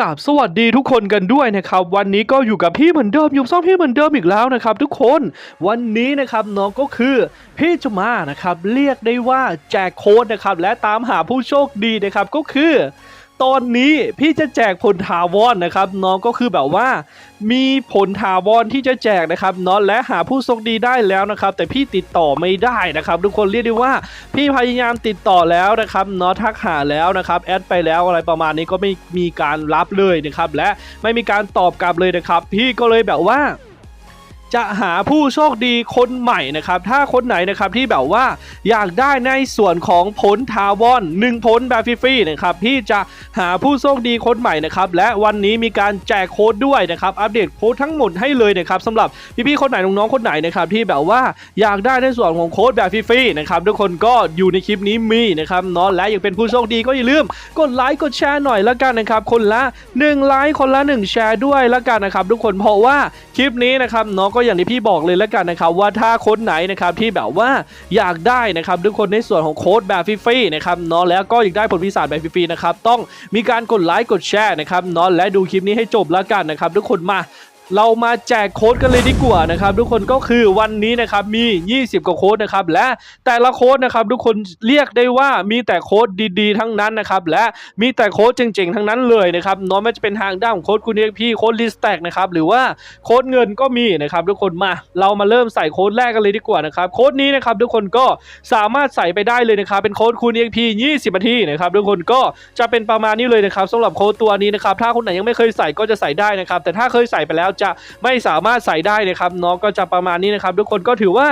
กับสวัสดีทุกคนกันด้วยนะครับ วันนี้ก็อยู่กับพี่เหมือนเดิมอยู่ซ่อมพี่เหมือนเดิมอีกแล้วนะครับ ทุกคนวันนี้นะครับน้องก็คือพี่จะมานะครับ เรียกได้ว่าแจกโค้ดนะครับ และตามหาผู้โชคดีนะครับก็คือ ตอนนี้พี่จะแจกผลถาวรนะครับน้องก็คือแบบว่า มีผลถาวรที่จะแจกนะครับเนาะและหาผู้โชคดีได้แล้วนะครับ แต่พี่ติดต่อไม่ได้นะครับ ทุกคนเรียกได้ว่า พี่พยายามติดต่อแล้วนะครับเนาะทักหาแล้วนะครับแอดไปแล้วอะไรประมาณนี้ก็ไม่มีการรับเลยนะครับและไม่มีการตอบกลับเลยนะครับ พี่ก็เลยแบบว่า จะหาผู้โชคดีคนใหม่นะครับ ถ้าคนไหนนะครับที่แบบว่าอยากได้ในส่วนของผลทาวอน1ผลแบบฟรีๆนะครับพี่จะหาผู้โชคดีคนใหม่นะครับและวันนี้มีการแจกโค้ดด้วยนะครับอัปเดตโค้ดทั้งหมดให้เลยนะครับสำหรับพี่ๆคนไหนน้องๆคนไหนนะครับที่แบบว่าอยากได้ในส่วนของโค้ดแบบฟรีๆนะครับทุกคนก็อยู่ในคลิปนี้มีนะครับเนาะและยากเป็นผู้โชคดีก็อย่าลืมกดไลค์กดแชร์หน่อยละกันนะครับคนละ1ไลค์คนละ1แชร์ด้วยละกันนะครับทุกคนเพราะว่าคลิปนี้นะครับเนาะก็็อย่างที่พี่บอกเลยแล้วกันนะครับว่าถ้าคนไหนนะครับที่แบบว่าอยากได้นะครับทุกคนในส่วนของโค้ดแบบฟรีๆนะครับเนาะแล้วก็อยากได้ผลพิศาจแบบฟรีๆนะครับต้องมีการกดไลค์กดแชร์นะครับเนาะและดูคลิปนี้ให้จบละกันนะครับทุกคนมา เรามาแจกโค้ดกันเลยดีกว่านะครับทุกคนก็คือวันนี้นะครับมี 20 กว่าโค้ดนะครับและแต่ละโค้ดนะครับทุกคนเรียกได้ว่ามีแต่โค้ดดีๆ ทั้งนั้นนะครับและมีแต่โค้ดเจ๋งๆทั้งนั้นเลยนะครับน้องไม่จะเป็นทางด้านของโค้ดคุณเอกพี่โค้ดลิสแตกนะครับหรือว่าโค้ดเงินก็มีนะครับทุกคนมาเรามาเริ่มใส่โค้ดแรกกันเลยดีกว่านะครับโค้ดนี้นะครับทุกคนก็สามารถใส่ไปได้เลยนะครับเป็นโค้ดคุณเอกพี่20นาทีนะครับทุกคนก็จะเป็นประมาณนี้เลยนะครับสำหรับโค้ดตัวนี้นะครับถ้าคนไหนยังไม่เคยใส่ก็จะใส่ได้นะครับแต่ถ้าเคยใส่ไปแล้วจะไม่สามารถใส่ได้นะครับน้องก็จะประมาณนี้นะครับทุกคนก็ถือว่า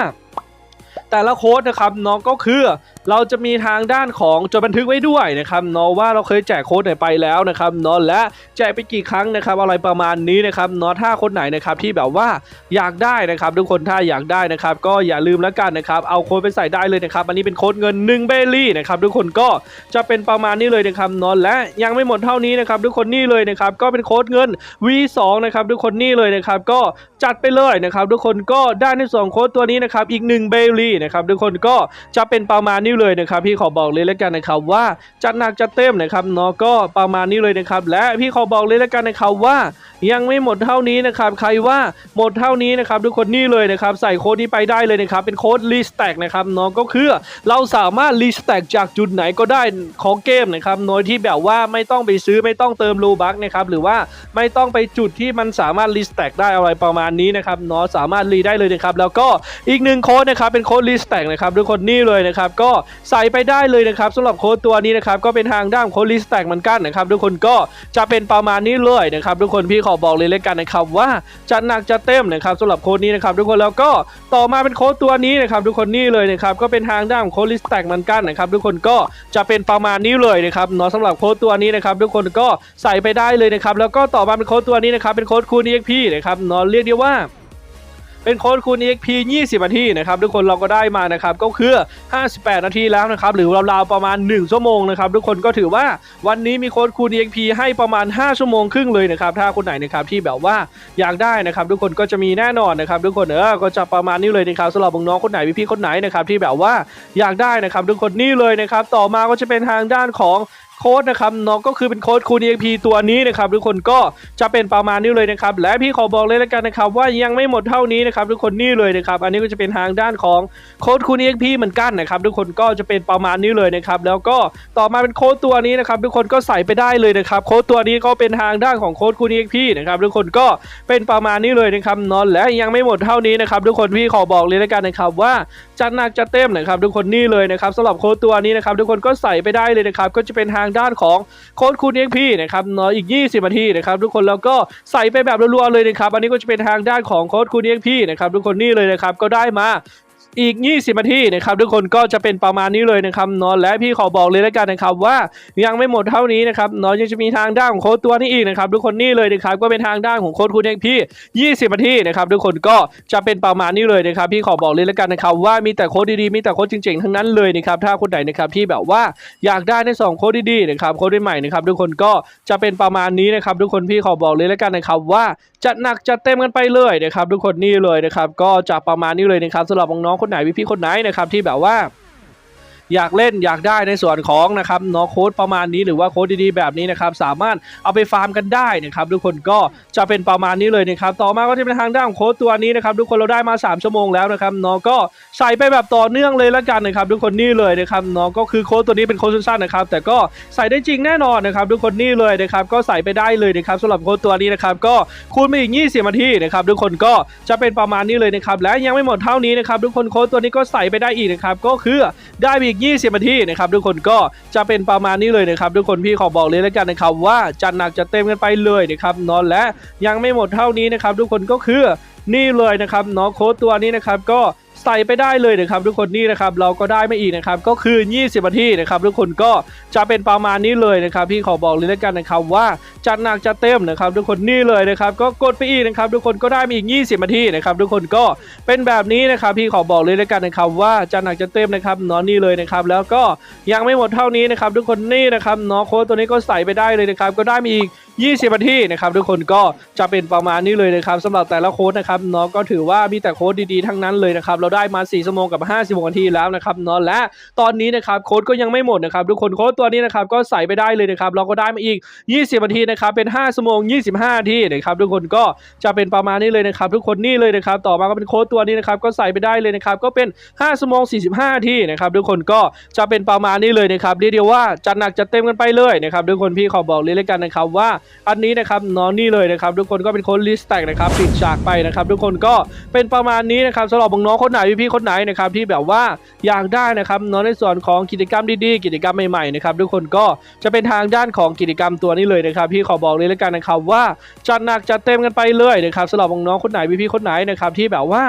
แต่ละโค้ดนะครับน้องก็คือเราจะมีทางด้านของจดบันทึกไว้ด้วยนะครับเนาะว่าเราเคยแจกโค้ดไหนไปแล้วนะครับเนาะและแจกไปกี่ครั้งนะครับอะไรประมาณนี้นะครับเนาะถ้าคนไหนนะครับที่แบบว่าอยากได้นะครับ ทุกคนถ้าอยากได้นะครับ ก็อย่าลืมแล้วกันนะครับเอาโค้ดไปใส่ได้เลยนะครับอันนี้เป็นโค้ดเงิน1เบลลี่นะครับทุกคนก็จะเป็นประมาณนี้เลยนะครับเนาะและยังไม่หมดเท่านี้นะครับทุกคนนี่เลยนะครับก็เป็นโค้ดเงิน V2 นะครับทุกคนนี่เลยนะครับก็จัดไปเลยนะครับทุกคนก็ได้ในส่วนโค้ดตัวนี้นะครับอีก1เบลลี่นะครับทุกคนก็จะเป็นประมาณนี้เลยนะครับ พี่ขอบอกเลยแล้วกันนะครับว่าจัดหนักจัดเต็มนะครับเนาะก็ประมาณนี้เลยนะครับ และพี่ขอบอกเลยแล้วกันนะครับว่ายังไม่หมดเท่านี้นะครับใครว่าหมดเท่านี้นะครับทุกคนนี่เลยนะครับใส่โค้ดนี้ไปได้เลยนะครับเป็นโค้ด r e s t a c k นะครับเนาะก็คือเราสามารถ r e s t a c k จากจุดไหนก็ได้ของเกมนะครับโดยที่แบบว่าไม่ต้องไปซื้อไม่ต้องเติมรูบัคนะครับหรือว่าไม่ต้องไปจุดที่มันสามารถ r e s t a c k ได้อะไรประมาณนี้นะครับเนาะสามารถรีได้เลยนะครับแล้วก็อีกหนึ่งโค้ดนะครับเป็นโค้ด r e s t a c k นะครับทุกคนนี่เลยนะครับก็ใส่ไปได้เลยนะครับสำหรับโค้ดตัวนี้นะครับก็เป็นทางด้านโค้ด r e s t a c k เหมือนกันนะครับทุกคนก็จะเป็นประมาณนี้เลยนะครับทุกคนพี่ขอบอกเลยแล้วกันนะครับว่าจะหนักจะเต็มนะครับสำหรับโค้ดนี้นะครับทุกคนแล้วก็ต่อมาเป็นโค้ดตัวนี้นะครับทุกคนนี่เลยนะครับก็เป็นทางด้านของโค้ด r e s t a c k เหมือนกันนะครับทุกคนก็จะเป็นประมาณนี้เลยนะครับเนาะสำหรับโค้ดตัวนี้นะครับทุกคนก็ใส่ไปได้เลยนะครับแล้วก็ต่อมาเป็นโค้ดตัวนี้นะครับเป็นโค้ดคูณ EXP นะครับเนาะเรียกได้ว่า เป็นโค้ดคูณ EXP 20 นาทีนะครับทุกคนเราก็ได้มานะครับก็คือ 58 นาทีแล้วนะครับหรือราวๆประมาณ 1 ชั่วโมงนะครับทุกคนก็ถือว่าวันนี้มีโค้ดคูณ EXP ให้ประมาณ 5 ชั่วโมงครึ่งเลยนะครับถ้าคนไหนนะครับที่แบบว่าอยากได้นะครับทุกคนก็จะมีแน่นอนนะครับทุกคนเออก็จะประมาณนี้เลยนะครับสำหรับน้องคนไหนพี่ๆคนไหนนะครับที่แบบว่าอยากได้นะครับทุกคนนี่เลยนะครับต่อมาก็จะเป็นทางด้านของ โค้ดนะครับน้องก็คือเป็นโค้ดคูณ EXP ตัวนี้นะครับทุกคนก็จะเป็นประมาณนี้เลยนะครับและพี่ขอบอกเลยแล้วกันนะครับว่ายังไม่หมดเท่านี้นะครับทุกคนนี่เลยนะครับอันนี้ก็จะเป็นทางด้านของโค้ดคูณ EXP เหมือนกันนะครับทุกคนก็จะเป็นประมาณนี้เลยนะครับแล้วก็ต่อมาเป็นโค้ดตัวนี้นะครับทุกคนก็ใส่ไปได้เลยนะครับโค้ดตัวนี้ก็เป็นทางด้านของโค้ดคูณ EXP นะครับทุกคนก็เป็นประมาณนี้เลยนะครับนอนและยังไม่หมดเท่านี้นะครับทุกคนพี่ขอบอกเลยแล้วกันนะครับว่าจัดหนักจัดเต็มนะครับทุกคนนี่เลยนะครับสำหรับโค้ดตัวนี้นะครับทุกคนก็ใส่ไปได้เลยนะครับก็จะเป็นทางางด้านของโค้ดคูณ EXP นะครับเนาะอีก 20นาทีนะครับทุกคนแล้วก็ใส่ไปแบบรัวๆเลยนะครับอันนี้ก็จะเป็นทางด้านของโค้ดคูณ EXP นะครับทุกคนนี่เลยนะครับก็ได้มา อีก 20นาทีนะครับทุกคนก็จะเป็นประมาณนี้เลยนะครับเนอนและพี่ขอบอกเลยแล้วกันนะครับว่ายังไม่หมดเท่านี้นะครับเนอนยังจะมีทางด้านของโค้ดตัวนี้อีกนะครับทุกคนนี่เลยนะครับก็เป็นทางด้านของโค้ดคุณเองพี่ 20นาทีนะครับทุกคนก็จะเป็นประมาณนี้เลยนะครับพี่ขอบอกเลยแล้วกันนะครับว่ามีแต่โค้ดดีๆมีแต่โค้ดเจ๋งๆทั้งนั้นเลยนะครับถ้าคนไหนนะครับที่แบบว่าอยากได้ในสองโค้ดดีๆนะครับโค้ดใหม่ๆนะครับทุกคนก็จะเป็นประมาณนี้นะครับทุกคนพี่ขอบอกเลยแล้วกันนะครับว่าจัดหนักจัดเต็มกันไปเลยนะครับทุกคนนี่เลยนะครับก็จะประมาณนี้เลยนะครับสำหรับน้องๆคนไหนพี่คนไหนนะครับที่แบบว่า อยากเล่นอยากได้ในส่วนของนะครับเนาะโค้ดประมาณนี้หรือว่าโค้ดดีๆแบบนี้นะครับสามารถเอาไปฟาร์มกันได้นะครับทุกคนก็จะเป็นประมาณนี้เลยนะครับต่อมาก็จะเป็นทางด้านของโค้ดตัวนี้นะครับทุกคนเราได้มา 3 ชั่วโมงแล้วนะครับเนาะก็ใส่ไปแบบต่อเนื่องเลยละกันนะครับทุกคนนี่เลยนะครับเนาะก็คือโค้ดตัวนี้เป็นโค้ดสั้นๆนะครับแต่ก็ใส่ได้จริงแน่นอนนะครับทุกคนนี่เลยนะครับก็ใส่ไปได้เลยนะครับสำหรับโค้ดตัวนี้นะครับก็คูณไปอีก 20นาทีนะครับทุกคนก็จะเป็นประมาณนี้เลยนะครับและยังไม่หมดเท่านี้นะครับทุกคนโค้ดตัวนี้ก็ใส่ไปได้อีกนะครับก็คือได้อีก20นาทีนะครับทุกคนก็จะเป็นประมาณนี้เลยนะครับทุกคนพี่ขอบอกเลยแล้วกันนะครับว่าจัดหนักจะเต็มกันไปเลยนะครับนอนและยังไม่หมดเท่านี้นะครับทุกคนก็คือนี่เลยนะครับเนาะโค้ดตัวนี้นะครับก็ ใส่ไปได้เลยนะครับทุกคนนี่นะครับเราก็ได้ไม่อีกนะครับก็คือ 20นาทีนะครับทุกคนก็จะเป็นประมาณนี้เลยนะครับพี่ขอบอกเลยแล้วกันนะครับว่าจัดหนักจะเต็มนะครับทุกคนนี่เลยนะครับก็กดไปอีกนะครับทุกคนก็ได้มาอีก 20นาทีนะครับทุกคนก็เป็นแบบนี้นะครับพี่ขอบอกเลยแล้วกันนะครับว่าจัดหนักจะเต็มนะครับเนอนนี่เลยนะครับแล้วก็ยังไม่หมดเท่านี้นะครับทุกคนนี่นะครับเนาะโค้ดตัวนี้ก็ใส่ไปได้เลยนะครับก็ได้มีอีก 20นาทีนะครับทุกคนก็จะเป็นประมาณนี้เลยนะครับสำหรับแต่ละโค้ดนะครับเนาะก็ถือว่ามีแต่โค้ดดีๆทั้งนั้นเลยนะครับเราได้มา4ชั่วโมงกับ50นาทีแล้วนะครับเนาะและตอนนี้นะครับโค้ดก็ยังไม่หมดนะครับทุกคนโค้ดตัวนี้นะครับก็ใส่ไปได้เลยนะครับเราก็ได้มาอีก 20นาทีนะครับเป็น5ชั่วโมง 25นาทีนะครับทุกคนก็จะเป็นประมาณนี้เลยนะครับทุกคนนี่เลยนะครับต่อมาก็เป็นโค้ดตัวนี้นะครับก็ใส่ไปได้เลยนะครับก็เป็น5ชั่วโมง 45นาทีนะครับทุกคนก็จะเป็นประมาณนี้เลยนะครับเรียกว่าจัดหนักจัดเต็มกันไปเลยนะครับทุกคนพี่ขอบอกเลยแล้วกันนะครับว่าอันนี้นะครับน้องนี่เลยนะครับทุกคนก็เป็นคนลิสต์แตกนะครับปิดฉากไปนะครับ ทุกคนก็เป็นประมาณนี้นะครับสำหรับน้องคนไหนพี่คนไหนนะครับที่แบบว่าอยากได้นะครับน้องในส่วนของกิจกรรมดีๆ กิจกรรมใหม่ๆนะครับทุกคนก็จะเป็นทางด้านของกิจกรรมตัวนี้เลยนะครับพี่ขอบอกเลยแล้วกันนะครับว่าจัดหนักจัดเต็มกันไปเลยนะครับสำหรับน้องคนไหนพี่ๆคนไหนนะครับที่แบบว่า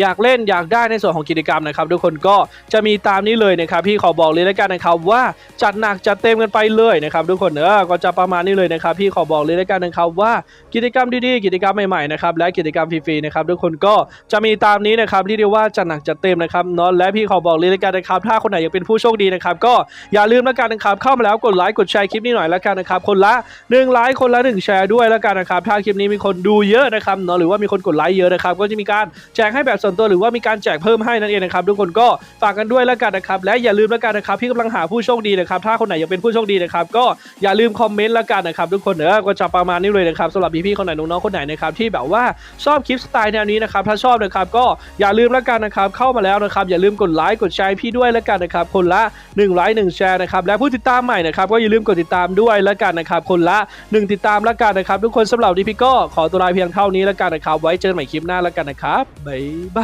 อยากเล่นอยากได้ในส่วนของกิจกรรมนะครับทุกคนก็จะมีตามนี้เลยนะครับพี่ขอบอกเลยแล้วกันนะครับว่าจัดหนักจัดเต็มกันไปเลยนะครับทุกคนเออก็จะประมาณนี้เลยนะครับพี่ขอบอกเลยแล้วกันนะครับว่ากิจกรรมดีๆกิจกรรมใหม่ๆนะครับและกิจกรรมฟรีๆนะครับทุกคนก็จะมีตามนี้นะครับที่เรียกว่าจัดหนักจัดเต็มนะครับเนาะและพี่ขอบอกเลยแล้วกันนะครับถ้าคนไหนอยากเป็นผู้โชคดีนะครับก็อย่าลืมแล้วกันนะครับเข้ามาแล้วกดไลค์กดแชร์คลิปนี้หน่อยแล้วกันนะครับคนละหนึ่งไลค์คนละหนึ่งแชร์ด้วยแล้วกันนะครับถ้าคลิปนี้มีคนดูเยอะนะครับเนาะหรือว่ามีคนกดไลค์เยอะนะครับก็จะมีการแจกให้แบบส่วนตัวหรือว่ามีการแจกเพิ่มให้นั่นเองนะครับทุกคนก็ฝากกันด้วยแล้วกันนะครับและอย่าลืมแล้วกันนะครับพี่กำลังหาผู้โชคดีนะครับถ้าคนไหนอยากเป็นผู้โชคดีนะครับก็อย่าลืมคอมเมนต์แล้วกันนะครับทุกคนเออก็จะประมาณนี้เลยนะครับสำหรับพี่ๆคนไหนน้องๆคนไหนนะครับที่แบบว่าชอบคลิปสไตล์แนวนี้นะครับถ้าชอบนะครับก็อย่าลืมแล้วกันนะครับเข้ามาแล้วนะครับอย่าลืมกดไลค์กดแชร์พี่ด้วยแล้วกันนะครับคนละ1ไลค์1แชร์นะครับและผู้ติดตามใหม่นะครับก็อย่าลืมกดติดตามด้วยแล้วกันนะครับคนละ 1 ติดตามแล้วกันนะครับทุกคนสำหรับนี้พี่ก็ขอตัวลาเพียงเท่านี้แล้วกันนะครับ ไว้เจอกันใหม่คลิปหน้าแล้วกันนะครับบ๊ายบ